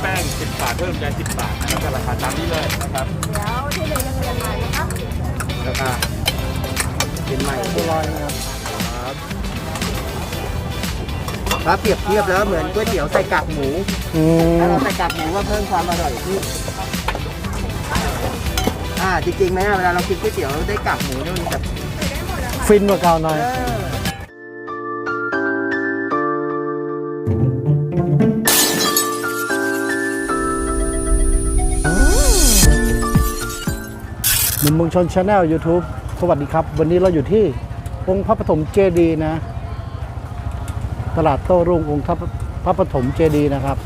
แป้ง 10 บาทเพิ่มใจ10 บาทนะครับก็ราคาตามนี้เลยนะครับเดี๋ยวที่หนึ่งยังเรียนใหม่นะครับราคาเป็นใหม่บัวลอยนะครับถ้าเปรียบเทียบแล้วเหมือนก๋วยเตี๋ยวใส่กากหมูอืมถ้าเราใส่กากหมูก็เพิ่มความอร่อยขึ้นอ่าจริงๆไหมเวลาเรากินก๋วยเตี๋ยวได้กากหมูเนี่ยมันแบบฟินกว่าเก่าหน่อย เออ นุ่มเมืองชนชาแนล YouTube สวัสดีครับ วันนี้เราอยู่ที่องค์พระปฐมเจดีนะ ตลาดโต้รุ่งองค์พระปฐมเจดีนะครับ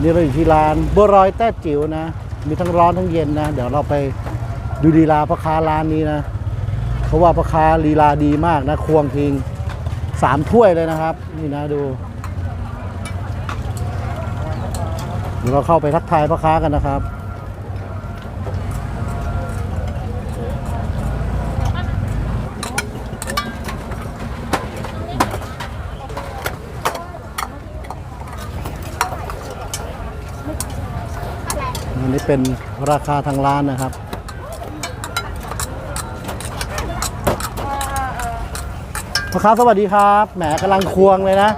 นี่เราอยู่ที่ร้านบัวรอยแต้จิ๋วนะ มีทั้งร้อนทั้งเย็นนะ เดี๋ยวเราไปดูลีลาพ่อค้าร้านนี้นะเขาว่าพ่อค้าลีลาดีมากนะควงทิ้งสามถ้วยเลยนะครับ นี่นะดูเดี๋ยวเราเข้าไปทักทายพ่อค้ากันนะครับ อันนี้เป็นราคาทางร้านนะครับ พ่อค้าสวัสดีครับ แหมกำลังควงเลยนะ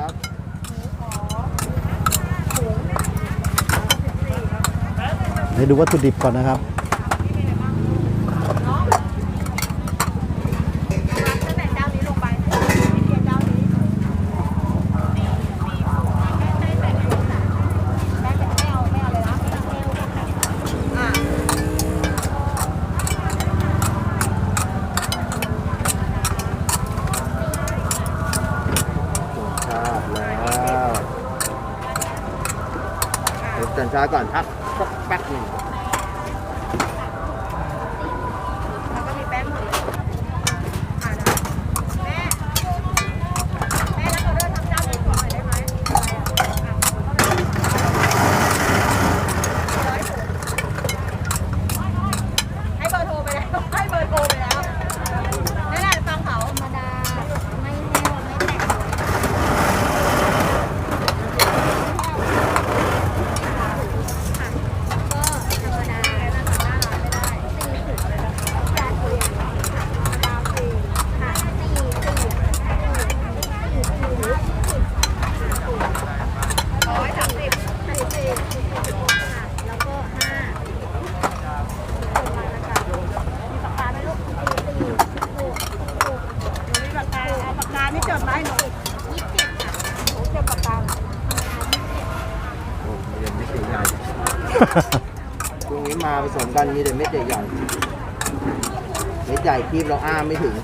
เดี๋ยวดูวัตถุดิบก่อนนะครับ ตั้งแต่เจ้านี้ลงไปเทียนเจ้านี้แม่จะไม่เอาไม่เอาเลยนะอะ ชาติแล้วเดี๋ยวจัน ช้าก่อนพักสักแป๊บหนึ่ง แล้วก็มีแป้งหมดเลยอะนะแม่แม่แล้วเราเดินทำเจ้านี้ก่อนหน่อยได้ไหมให้เบอร์โทรไปแล้วให้เบอร์โทรไปแล้วนั่นแหละฟังเขาธรรมดาไม่แน่วไม่แตก ร้อยสามสิบสี่สิบแล้วก็ห้ามีปากกาไหมลูกสี่หกหกมีปากกาเอาปากกานี่จดไว้หนูยี่สิบเจ็ดค่ะโอ้เจ็บปากกา โอ้เม็ดเม็ดใหญ่ ๆช่วงนี้มาผสมกันมีแต่เม็ดใหญ่ๆเม็ดใหญ่คีบเราอ้าไม่ถึง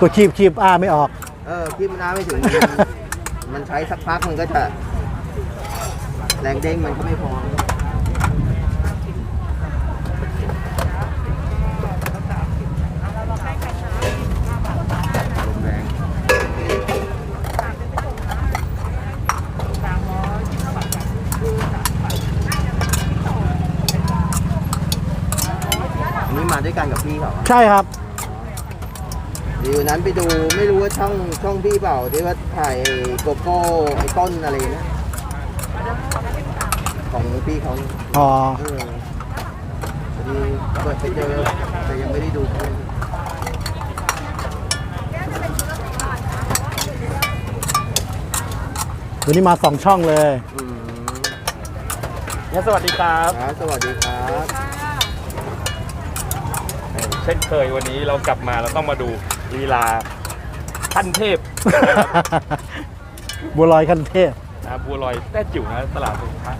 ตัวคีบคีบอ้าไม่ออก เออคีบมันอ้าไม่ถึง มันมันใช้สักพักมันก็จะ แรงเด้งมันก็ไม่พอลมแรงอันนี้มาด้วยกันกับพี่เขาอะ ใช่ครับเดียวนั้นไปดูไม่รู้ว่าช่องช่องพี่เปล่าที่ว่าถ่ายโกโก้ไอ้ต้นอะไรนะ ของพี่เขาอ๋อ เออพอดีเปิดไปเจอแต่ยังไม่ได้ดูเขาวันนี้มาสองช่องเลย อืมเนี่ยสวัสดีครับ ครับสวัสดีครับ เช่นเคยวันนี้เรากลับมาเราต้องมาดูลีลาขั้นเทพบัวลอยคันเทพ นะครับบัวลอยแต้จิ๋วนะตลาดสินค้า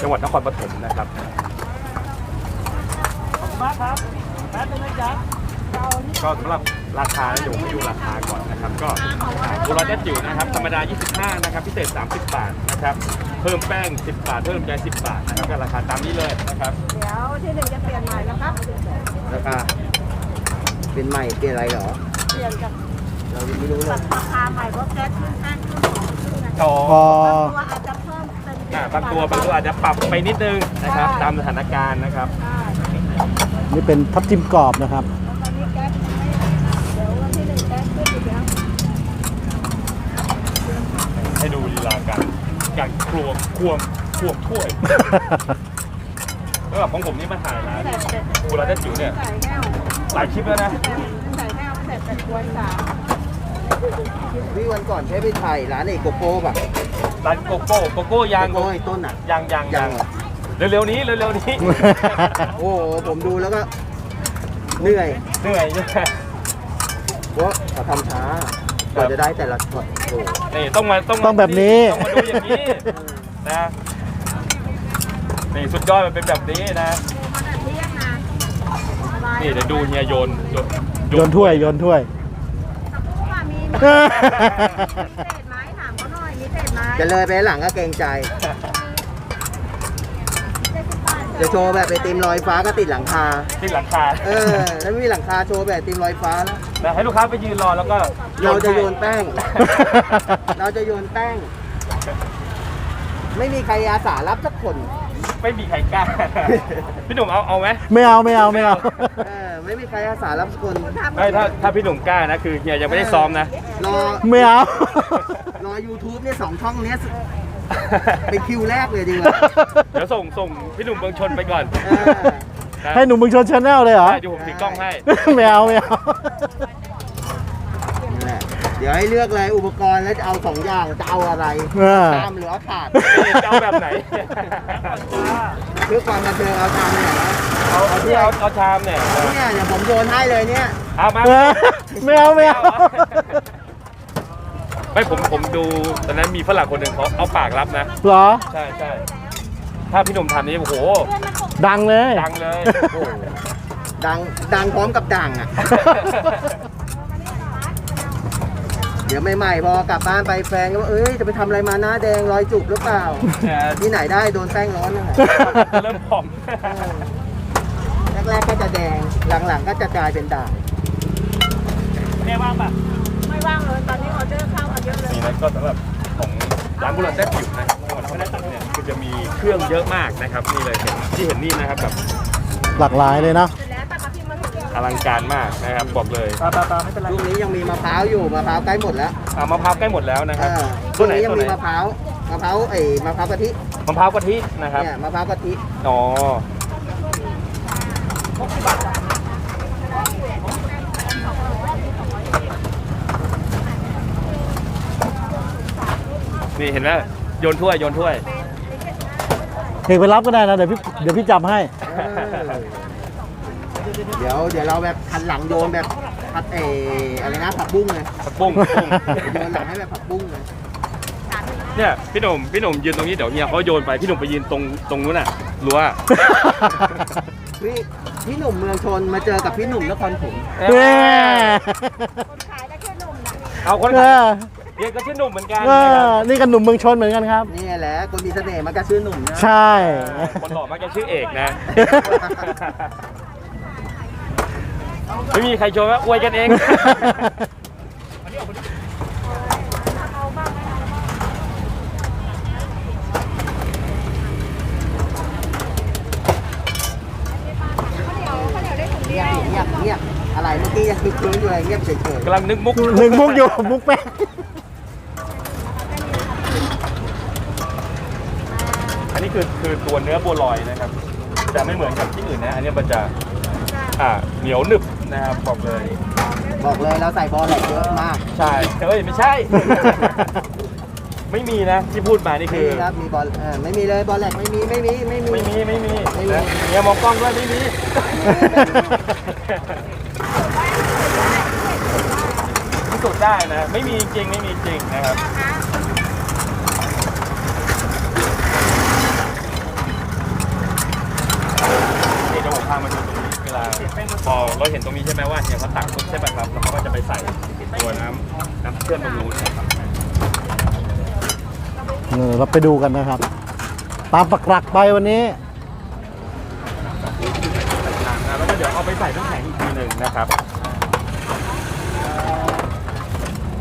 จังหวัดนครปฐมนะครับมาครับแป๊บนึงนะจ๊ะ ก็สำหรับราคาเดี๋ยวผมให้ดูราคาก่อนนะครับก็บัวลอยแต้จิ๋วนะครับธรรมดา 25 นะครับพิเศษ 30 บาทนะครับเพิ่มแป้ง 10 บาท เพิ่มใจ 10 บาทนะครับก็ราคาตามนี้เลยนะครับเดี๋ยวที่หนึ่งจะเปลี่ยนใหม่นะครับราคาเป็นใหม่เป็นอะไรเหรอ เปลี่ยนจากเรายังไม่รู้เลยราคาใหม่เพราะแก๊สขึ้นแป้งขึ้นหอมขึ้นนะอ๋ออ๋อ ตัวอาจจะเพิ่มเป็นอ่าบางตัวบางตัวอาจจะปรับไปนิดนึงนะครับตามสถานการณ์นะครับใช่นี่เป็นทับทิมกรอบนะครับตอนนี้แก๊สยังไม่เดี๋ยววันที่หนึ่งแก๊สขึ้นอีกแล้ว ให้ดู ลีลาการการครวงควงควงถ้วยแล้วแบบของผมนี่มาถ่ายร้านกูรัตจิ๋วเนี่ย ใส่แก้วหลายคลิปแล้วนะ ใส่แก้วเสร็จแต่กวนสามพี่วันก่อนใช้ไปถ่ายร้านเอกโกโก้ป่ะร้านโกโก้โกโก้ยางโกโก้ไอ้ต้นอะ ยางยางยัยางงเหรอเร็วๆนี้เร็วๆนี้ โอ้โหผมดูแล้วก็ เหนื่อย เหนื่อยใช่ไหมเพราะเขาทำช้า กว่าจะได้แต่ละช็อตโอ้โหนี่ต้องมาต้องมาต้องแบบนี้ ต้องมาดูอย่างนี้นะนี่สุดยอดมันเป็นแบบนี้นะมันแบบเที่ยงนะนี่เดี๋ยวดูเฮียโยนโยนโยนถ้วยโยนถ้วยตะปูอะมีมีเศษไม้ถามเขาหน่อยมีเศษไม้จะเลยไปหลังก็เกรงใจ เจ็ดสิบบาทจะโชว์แบบไอติมลอยฟ้าก็ติดหลังคาที่หลังคาเออถ้าไม่มีหลังคาโชว์แบบไอติมลอยฟ้าแล้วนะให้ลูกค้าไปยืนรอแล้วก็เราจะโยนให้แป้ง เราจะโยนแป้ง ไม่มีใครอาสารับสักคน ไม่มีใครกล้า พี่หนุ่มเอาเอาไหมไม่เอาไม่เอาไม่เอาเออไม่มีใครอาสารับสักคนไม่ถ้าถ้าพี่หนุ่มกล้านะคือเฮียยังไม่ได้ซ้อมนะรอไม่เอารอ YouTube เนี่ยสองช่องเนี้ย เป็นคิวแรกเลยจริงไหมเดี๋ยวส่งส่งพี่หนุ่มเมืองชนไปก่อนเออนะให้หนุ่มเมึงชนชาแนลเลยเหรอ ได้เดี๋ยวผมถือกล้องให้ ไม่เอาไม่เอานี่แหละเดี๋ยวให้เลือกเลยอุปกรณ์แล้วจะเอาสองอย่างจะเอาอะไรเออชามหรือเอาถาดจะเอาแบบไหน เพื่อความบันเทิงเอาชามเนี่ยนะเอาเอาที่เอาเอาชามเนี่ยเนี่ยเดี๋ยวผมโยนให้เลยเนี่ย เอามาเออไม่เอาไม่เอา ไม่ผมผมดูตอนนั้นมีฝรั่งคนหนึ่งเขาเอาปากรับนะ เหรอ ใช่ใช่ถ้าพี่หนุ่มทำนี้โอ้โหดังเลย ดังเลยโอ้โห ดังดังพร้อมกับดังอะ เดี๋ยวใหม่ๆพอกลับบ้านไปแฟนก็ว่าเอ้ยจะไปทำอะไรมาหน้าแดงรอยจุกหรือเปล่าที่ไหนได้โดนแป้งร้อนนั่นแหละเริ่มผอม แรกๆก็จะแดงหลังๆก็จะกลายเป็นด่างแม่ว่างปะไม่ว่างเลยตอนนี้ นี่นะก็สำหรับของร้านบุรันแซ่บผิวนะครับจังหวัดนครปฐมเนี่ยคือจะมีเครื่องเยอะมากนะครับนี่เลยเห็นที่เห็นนี่นะครับแบบหลากหลายเลยนะเสร็จแล้วตัดกระพิมพ์มาทุกเดียวอลังการมากนะครับบอกเลยลูกนี้ยังมีมะพร้าวอยู่มะพร้าวใกล้หมดแล้วอ่ามะพร้าวใกล้หมดแล้วนะคเอรับอตัวไหนนี้ยัตัวมีไหนมะพร้าวมะพร้าวไอ้มะพร้าวกะทิมะพร้าวกะทินะครับเนี่ยมะพร้าวกะทิอ๋อ นี่เห็นไหมโยนถ้วยโยนถ้วย เอกไปรับก็ได้นะ เดี๋ยวพี่เดี๋ยวพี่จำให้เออเดี๋ยวเดี๋ยวเราแบบหันหลังโยนแบบผัดเอออะไรนะผักบุ้งเลยผักบุ้งผักบุ้ง โยนหลังให้แบบผักบุ้งเลยเนี่ยพี่หนุ่มพี่หนุ่มยืนตรงนี้เดี๋ยวเฮียเขาโยนไปพี่หนุ่มไปยืนตรงตรงนู้นน่ะรั้วพี่พี่หนุ่มเมืองชนมาเจอกับพี่หนุ่มนครผมแม่คนขายได้แค่หนุ่มนะเอาคนเออ เรียกก็ชื่อหนุ่มเหมือนกันเอนะคอรับนี่กันหนุ่มเมืองชนเหมือนกันครับ นี่แหละคนมีเสน่ห์มันก็ชื่อหนุ่มนะใช่ คนหล่อมักจะชื่อเอกนะ ไม่มีใครโชว์ว่าอวยกันเอง เงียบเงียบเงียบอะไรเมื่อกี้ยังคึกคืนอยู่เลยเงียบเฉยกำลังนึกมุก หนึ่งมุกอยู่มุกแป้ง นนี้คือคือตัวเนื้อบัวลอยนะครับ จะไม่เหมือนกับที่อื่นนะ อันนี้มันจะอ่าเหนียวหนึบนะครับบอกเลยๆบอกเลยเราใส่บอลแหลกเยอะมากใช่เฮ้ยไม่ใช่ ไม่มีนะที่พูดมานี่ไม่คือมีครับมีบอลเออไม่มีเลยบอลแหลกไม่มีไม่มีไม่มี ไม่มีไม่มีไม่มี นะเนี่ยมองกล้องด้วยไม่มี พิสูจน์ได้นะ ไม่มีจริงไม่มีจริงนะครับนี่เดี๋ยวผมพามาดูตรงนี้เวลา พอเราเห็นตรงนี้ใช่ไหมว่าเนี่ยเขาตักปุ๊บใช่ไหมครับแล้วเขาก็จะไปใส่ตัวน้ำน้ำเชื่อมบำรุงนะครับเออเราไปดูกันนะครับ ตามปักหลักไปวันนี้น้ำนะแล้วก็เดี๋ยวเอาไปใส่น้ำแข็งอีกทีหนึ่งนะครับ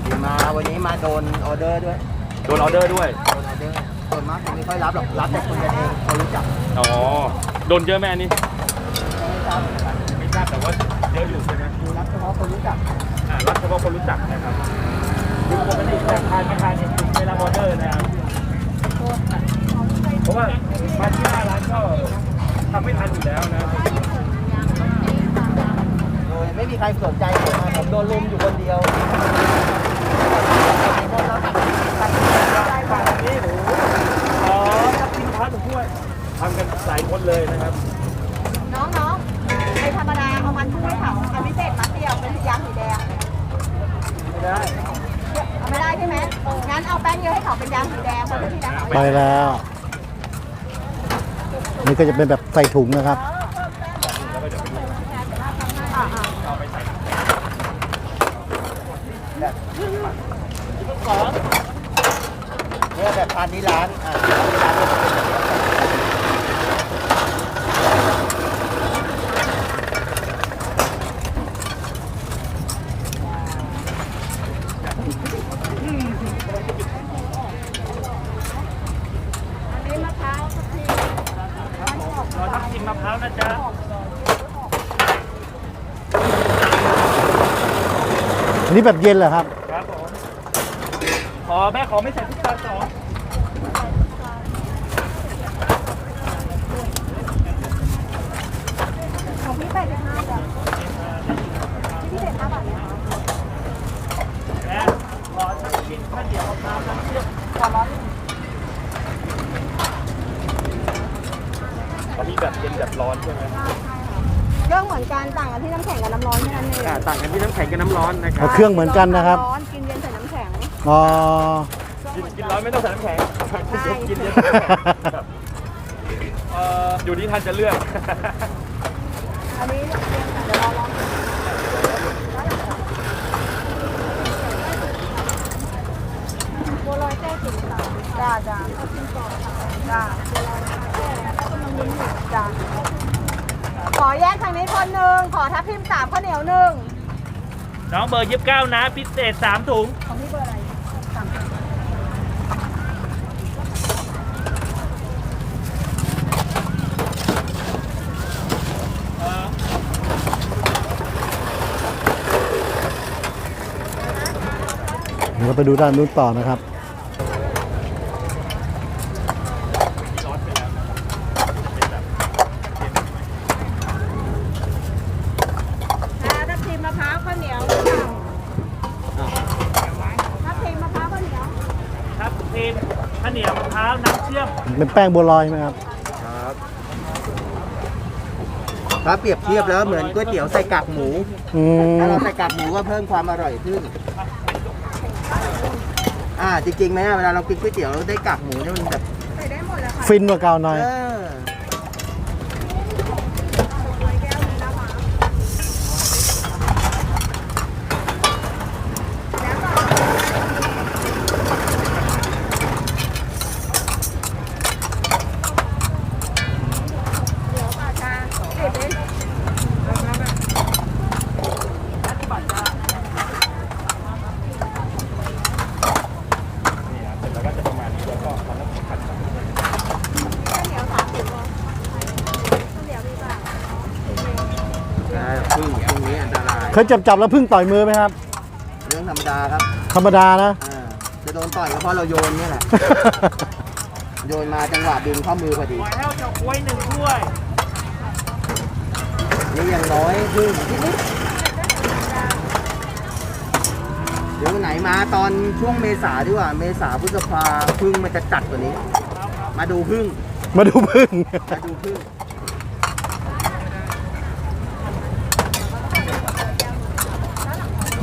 ดีมาวันนี้มาโดนออเดอร์ด้วย โดนออเดอร์ด้วย โดนออเดอร์ส่วนมากผมไม่ค่อยรับหรอกรับแต่คนกันเองเขารู้จักอ๋อโดนเยอะไหมอันนี้ไม่รับ อะอยู่ใช่ไหมดูรับเฉพาะคนรู้จักอ่ารับเฉพาะคนรู้จักนะครับคือปกติแต่ทานไม่ทานเนี่ยไม่รับออเดอร์นะครับเพราะว่ามาที่หน้าร้านก็ทำไม่ทันอยู่แล้วนะ โดยไม่มีใครสนใจผมนะผมโดนลุมอยู่คนเดียว ฝั่งนี้หนูอ๋อทับทิมพัดถ้วยทำกันหลายคนเลยนะครับ น้องน้องไอธรรมดาเอามันช่วยเขาเอาพิเศษมัดเดียวเป็นยางสีแดง ไม่ได้ เอาไม่ได้ใช่ไหม งั้นเอาแป้งเยอะให้เขาเป็นยางสีแดงเพราะที่แล้วเขาไปแล้ว นี่ก็จะเป็นแบบใส่ถุงนะครับ อ่าอ่าเนี่ยแบบทานที่ร้านอ่าที่ร้านเนี่ยเป็นแบบนี้ อันนี้มะพร้าวสักที เราทับทิ มมะพร้าวนะจ๊ะอันนี้แบบเย็นเหรอครับ ครับผมขอแม่ขอไม่ใส่ทุกตาสองของพี่แปดสิบห้าจ้ะพี่เด็ดห้าบาทเนี่ยแม่ขอทับทิมข้าวเหนียวมะพร้าวน้ำเชื่อมขอร้อยหนึ่ง อันนี้แบบเย็นแบบร้อนใช่ไหมเครื่องเหมือนกันต่างกันที่น้ำแข็งกับน้ำร้อนแค่นั้นเองอ่าต่างกันที่น้ำแข็งกับน้ำร้อนนะครัเอาบเครื่องเหมือนกันนะครับ ร้อนกินเย็นใส่น้ำแข็งอ๋อ กินกินร้อนไม่ต้องใส่น้ำแข็งใช่กินเย็นใส่น้ำแข็งครับเอ่ออยู่ที่ท่านจะเลือก อันนี้เรียงค่ะเดี๋ยวเราลอง บัวลอยแจ้ถึงค่ะจ้าจ้าเอาชิมก่อนค่ะจ้าบัวลอย แจ้กำลังลุ้นอยู่จ้าขอแยกทางนี้คนหนึ่งขอทับทิมสามข้าวเหนียวหนึ่งน้องเบอร์ยี่สิบเก้านะ พิเศษสามถุง ของพี่เบอร์อะไรสามสิบเดี๋ยวเราไปดูด้านนู้นต่อนะครับ อ่าทับทิมมะพร้าวข้าวเหนียวหนึ่งทับทิมมะพร้าวข้าวเหนียว ครับทีมข้าวเหนียวมะพร้าวน้ำ เชื่อมเป็นแป้งบัวลอยใช่ไหมครับ ครับถ้าเปรียบเทียบแล้วเหมือนก๋วยเตี๋ยวใส่กากหมูอืมถ้าเราใส่กากหมูก็เพิ่มความอร่อยขึ้น อ่าจริงๆไหมอะเวลาเรากินก๋วยเตี๋ยวแล้วได้กากหมูเนี่ยมันแบบใส่ได้หมดเลยค่ะฟินกว่าเก่าหน่อย เออ แก้วนี้นะคะแล้วก็เดี๋ยวปากกาเก็บเอง นี่นะเสร็จแล้วก็จะประมาณนี้แล้วก็ทำแล้วผัด ข้าวเหนียวสามสิบโลข้าวเหนียวดีกว่า ได้พึ่งตรงนี้อันตราย เคยจับจับแล้วพึ่งต่อยมือไหมครับ เรื่องธรรมดาครับธรรมดานะอ่าจะโดนต่อยก็เพราะเราโยนเนี่ยแหละ โยนมาจังหวะดึงเข้ามือพอดีหอยแห้วเฉาก๊วยหนึ่งถ้วย นี่ยังน้อยพึ่งนิดๆเดี๋ยวไหนมาตอนช่วงเมษาดีกว่า เมษาพฤษภาพึ่งมันจะจัดกว่านี้ มาดูพึ่งมาดูพึ่ง มาดูพึ่ง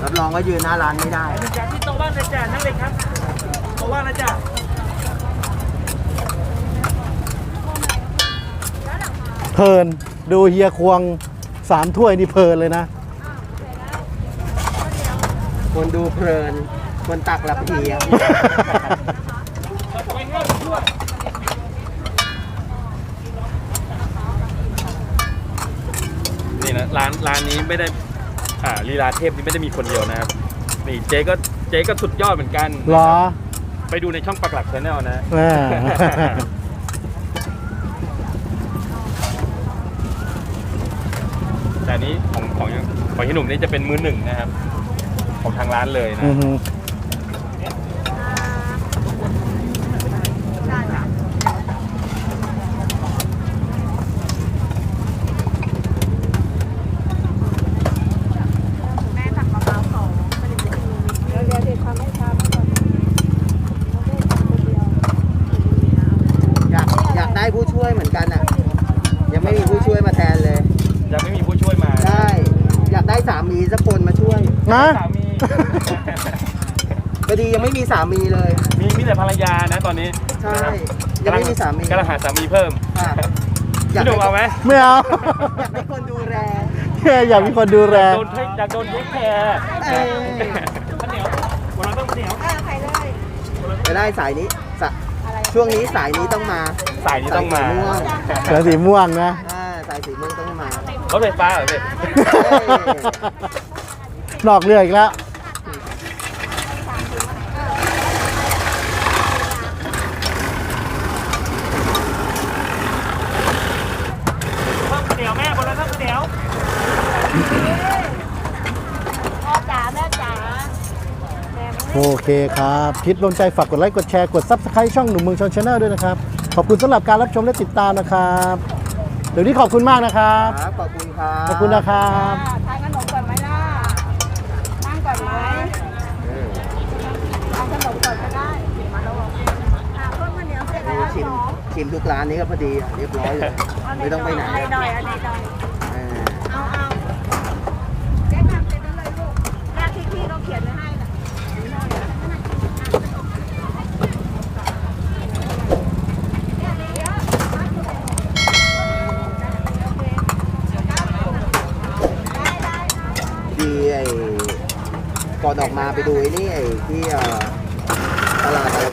รับรองว่ายืนหน้าร้านไม่ได้จ้าที่โต๊ะว่างนะจ๊ะนั่งเลยครับโต๊ะว่างนะจ๊ะเพลินดูเฮียควงสามถ้วยนี่เพลินเลยนะ คนดูเพลิน คนตักหลับเพลียหอยแห้วหนึ่งถ้วยนี่นะร้านร้านนี้ไม่ได้ อ่าลีลาเทพนี่ไม่ได้มีคนเดียวนะครับ นี่เจ๊ก็เจ๊ก็สุดยอดเหมือนกันเหรอไปดูในช่องปักหลักชาแนลนะแม่แต่อันนี้ของของของพี่หนุ่มนี่จะเป็นมือหนึ่งนะครับ ของทางร้านเลยนะ อือฮึ ได้จ้ะแม่ตักมะพร้าวสองเดี๋ยวเดี๋ยวเดี๋ยวทำให้ทำก่อน อยากอยากได้ผู้ช่วยเหมือนกันอะ ยังไม่มีผู้ช่วยมาแทนเลย ยังไม่มีผู้ช่วยมา ได้ อยาก ได้สามีสักคนมาช่วย นะสามี พอดียังไม่มีสามีเลย มีมีแต่ภรรยานะตอนนี้ใช่ นะครับยังไม่มีสามีกำลังหาสามีเพิ่มค่ะอยากพี่หนุ่มเอาไหมไม่เอาอยากได้คนดูแลแค่อยากมีคนดูแลโดนเทคอยากโดนเทคแคร์เอ้ยข้าวเหนียววันเราต้องข้าวเหนียวเออใครเลยจะได้สายนี้สะช่วงนี้สายนี้ต้องมา สายนี้ต้องมาสายสีม่วง เสือสีม่วงนะ อ่าสายสีม่วงต้องมา รถไฟฟ้าเหรอพี่นอกเรืออีกแล้ว ข้าวเหนียวแม่บนรถข้าวเหนียวพ่อจ๋าแม่จ๋าแม่ โอเคครับคลิปโดนใจฝากกดไลค์ กดแชร์ กด Subscribe ช่องหนุ่มเมืองชนชาแนลด้วยนะครับ ขอบคุณสำหรับการรับชมและติดตามนะครับ เดี๋ยวนี้ขอบคุณมากนะครับ ครับขอบคุณครับ ขอบคุณนะครับ ทานขนมก่อนไหมล่ะ นั่งก่อนไหมเออทานขนมก่อนก็ได้มาแล้วบอกอะเพิ่มข้าวเหนียวเสร็จโอ้แล้วชิมสองชิมทุกร้านนี้ก็พอดีอะเรียบร้อยเลย ไม่ต้องไปไหนอันดอยอันนี้ดอย เออ เอาเอาแจ้งทำเป็นอะไรลูกแรกที่พี่เขาเขียนไว้ให้น่ะได้ได้ ดีไอ้ ก่อนออกมาไปดูไอ้นี่ไอ้ที่เอ่อ